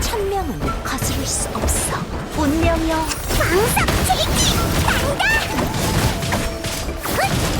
천명은 거스를 수 없어. 운명여. 방석 제기 간다.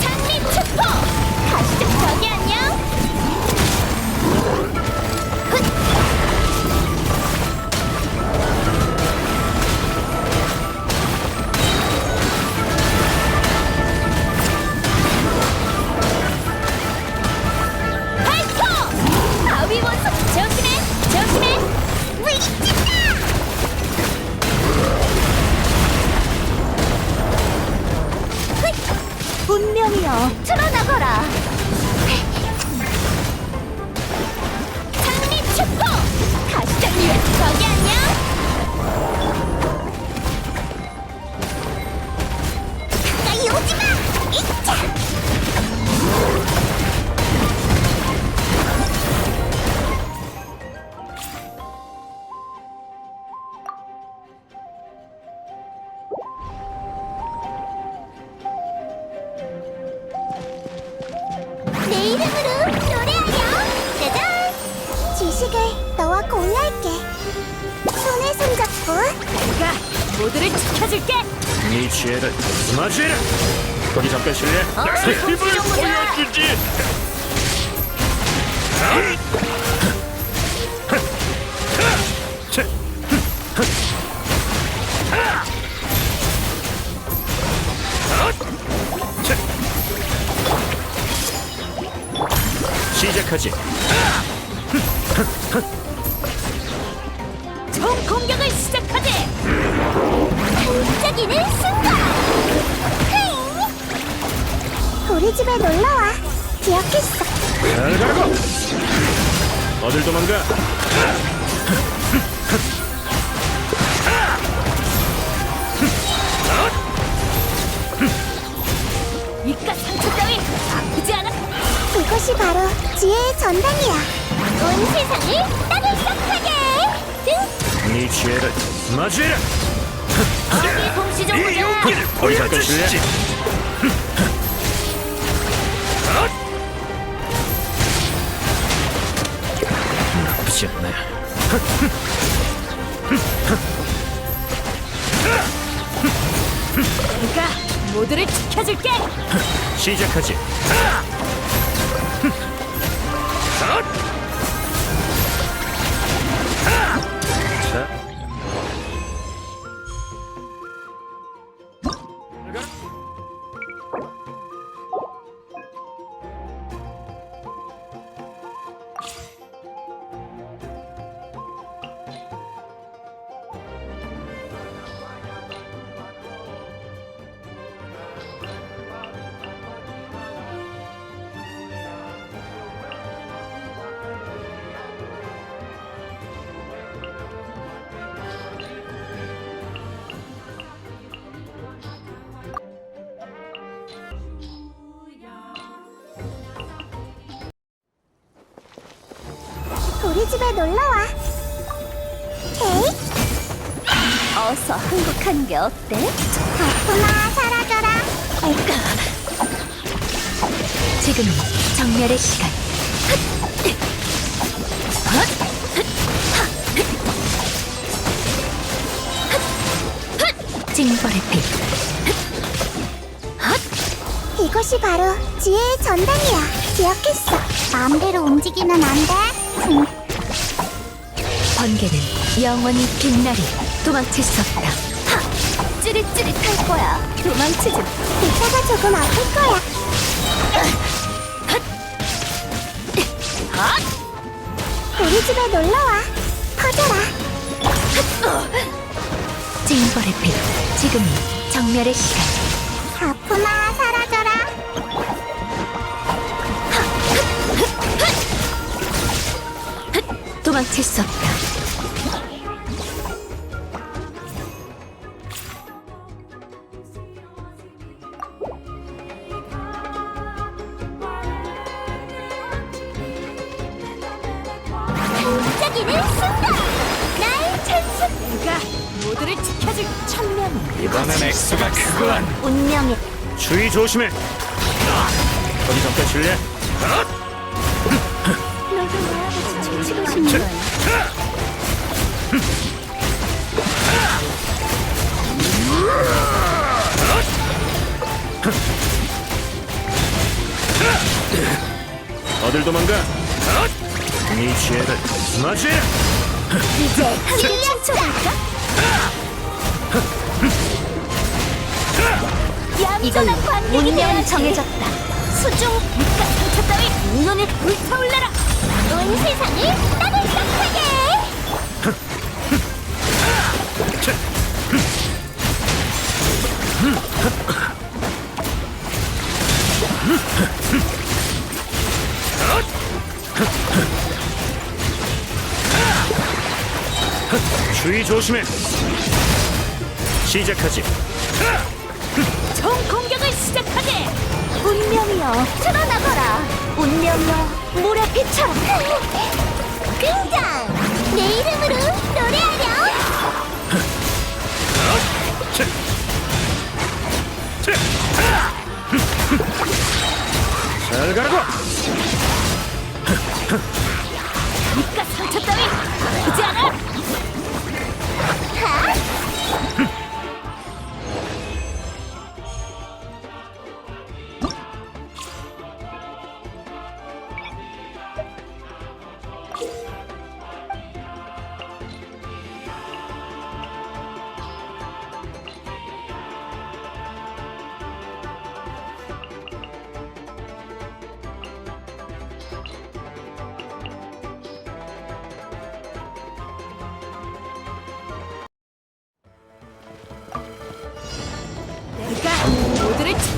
장미 축포. 가시적 벽에 내가 모두를 지켜줄게. 네 죄를 맞이해라. 거기 잠깐 실례. 어, 내 힘을. 보여주지. 시작하지 집에 놀러와. 기억했어. 잘 가라고! 어딜 도망가? 이깟 상처 따위 아프지 않아. 이것이 바로 지혜의 전당이야. 온 세상을 등네 죄를 맞이해라! 어디 솜씨 좀 보자. 거기 잠깐 실례 나쁘지 않네 내가 모두를 지켜줄게. 시작하지 자. 집에 놀러와. 에이? 어서 항복하는 게 어때? 아프나 사라져라. 지금 정멸의 시간. 징벌의 빛. 이것이 바로 지혜의 전당이야. 기억했어. 마음대로 움직이면 안 돼 번개는 영원히 빛나리 도망칠 수 없다. 하! 찌릿찌릿할 거야. 도망치지. 이따가 조금 아플 거야 우리 집에 놀러 와 퍼져라 징벌의 빛. 지금이 정멸의 시간. 아프나 사라져라 도망칠 수 없다. 조심해. 거기 잠깐 쉴래? 어딜 도망가? 네 지혜를 맞이! 이제 흔들렸다. 관객이 운명은 정해졌다. 수중 밑과 상처 따위 눈을 불타올라라. 온 세상을 따뜻하게 주의 조심해! 시작하지! 총 운명이여 드러나거라. 운명이여 물에 비춰라. 등장 내 이름으로 노래하렴 잘 가라고!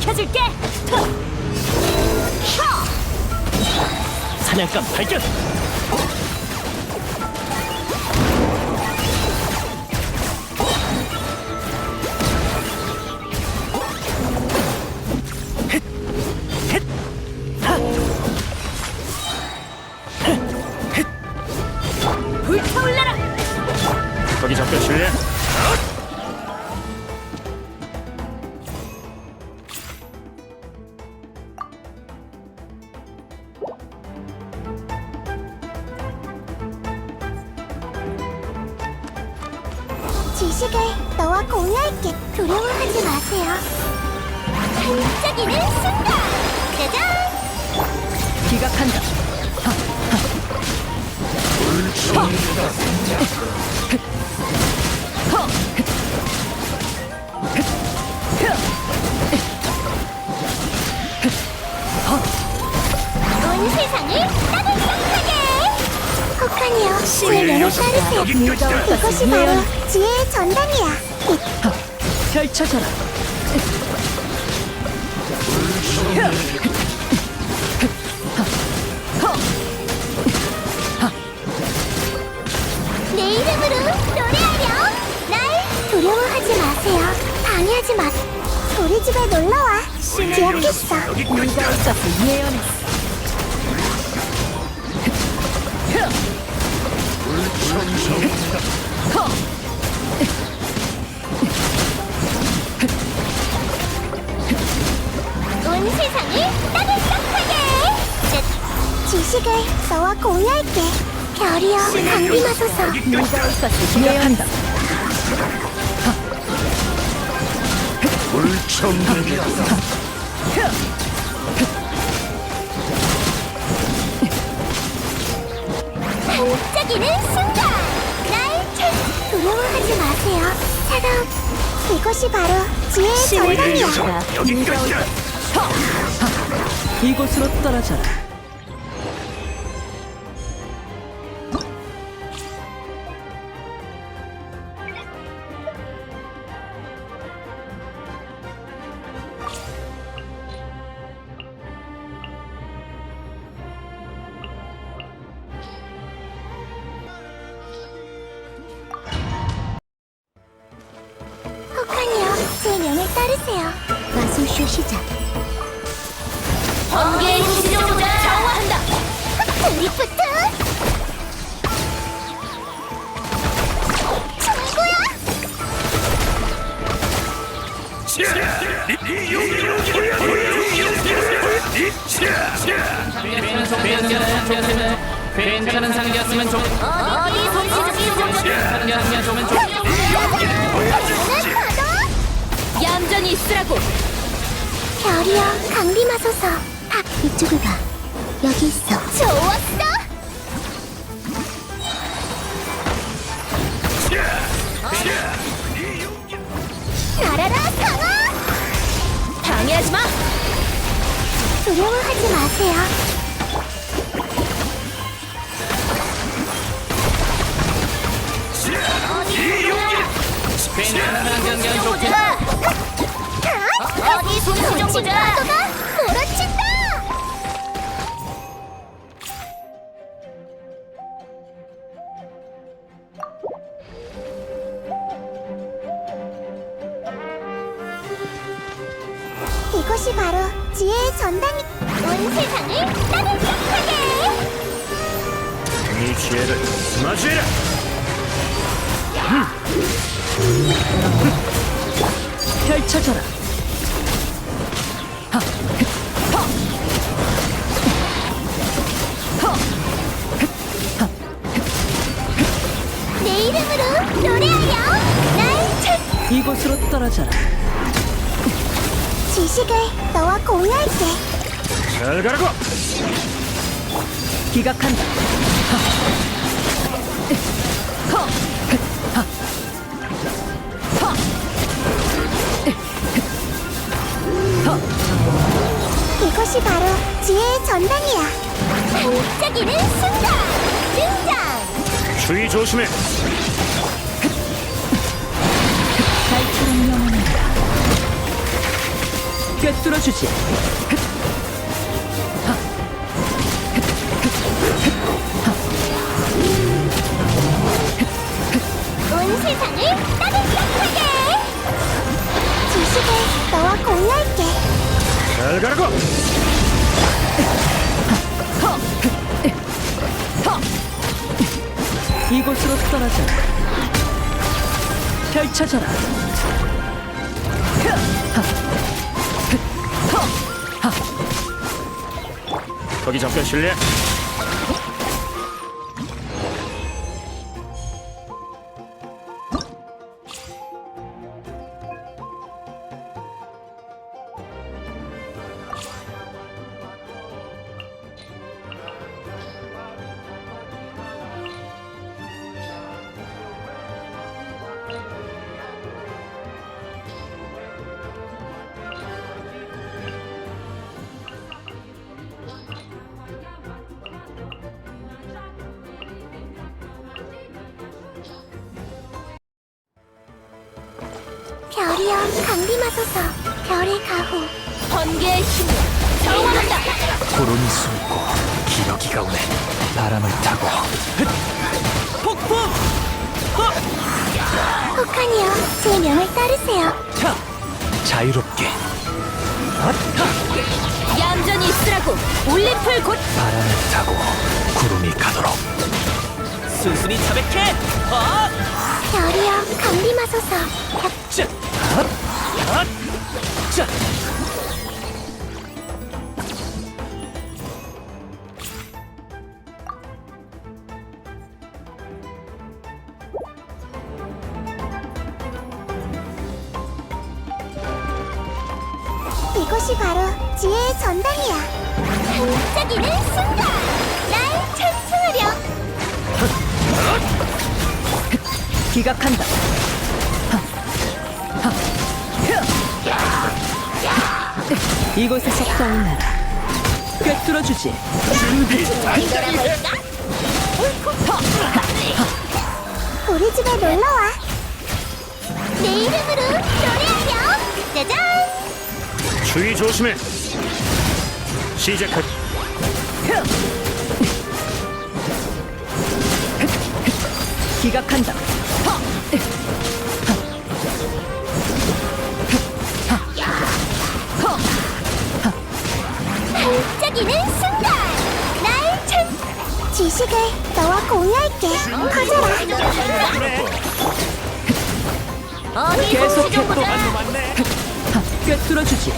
지켜줄게. 사냥감 발견! 지식을 너와 공유할게. 두려워하지 마세요. 반짝이는 순간! 짜잔! 기각한다. 온 세상을 따뜻하게 혹하니여 제 명을 따르세요. 이것이 바로 지혜의 전당이야. 펼쳐져라. 내 이름으로 노래하렴. 날 두려워하지 마세요. 방해하지 마. 우리 집에 놀러와. 기억했어. 네가 있어서 예언했어. 온 세상을 따뜻하게. 지식을 너와 공유할게. 별이여 강림하소서. 네가 있어서 예언한다. 반짝이는 순간 마세요 차가운 이것이 바로 지혜의 전당이야. 이곳으로 떨어져라. 따르세요. 마술쇼 시작. 번개의 진정자 정화한다. 드리프트? 친구야? 괜찮은 상이었으면 좋 어디 손짓이 상이었으면 좋 별이여 강림하소서 탁 이쪽을 가 여기 있어. 좋았어. 날아라 강아! 방해하지 마. 두려워하지 마세요. 괜찮은 상견 좋게 어디 솜씨 좀 보자. 몰아친다. 이것이 바로 지혜의 전당이 온 세상을 따뜻하게. 이 지혜를 맞이해라 펼쳐져라. 이곳으로 떨어져라. 지식을 너와 공유할게. 잘 가라고 기각한다. 이것이 바로 지혜의 전당이야. 반짝이는 순간 등장. 주의 조심해 꿰뚫어 주지. 온 세상을 따뜻하게. 지식을 너와 공유할게. 잘 가라고 이곳으로 떨어져라. 펼쳐져라. 거기 잠깐 실례 별이여 강림하소서. 별의 가호. 번개의 힘을 정원한다. 구름이 숨고 기러기가 오네 바람을 타고 혹하니여 제 명을 따르세요. 자유롭게 얌전히 있으라고. 올림플 곧 바람을 타고 구름이 가도록 순순히 자백해 별이여 강림하소서. 자, 핫, 핫, 자. 이것이 바로 지혜의 전당이야. 반짝이는 순간 날 찬송하렴. 기각한다. 이곳에서 떠올라라. 꿰뚫어주지. 우리 집에 놀러와. 내 이름으로 노래하렴. 짜잔. 주의 조심해 시작할 기각한다. 반짝이는 순간 날 찬. 지식을 너와 공유할게. 커져라. 어, 계속해. 꿰뚫어 주지.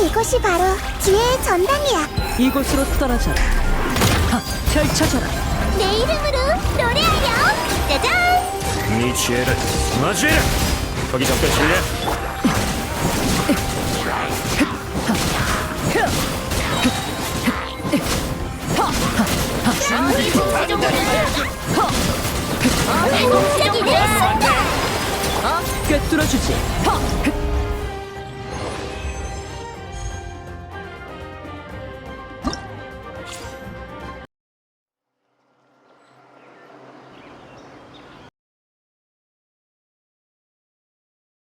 이것이 바로 지혜의 전당이야. 이곳으로 떨어져라. 하, 펼쳐져라. 내 이름으로 노래하렴. 짜잔. 네 지혜를 맞이해라 거기 잠깐 실례 시작이 되었습니다. 꿰뚫어주지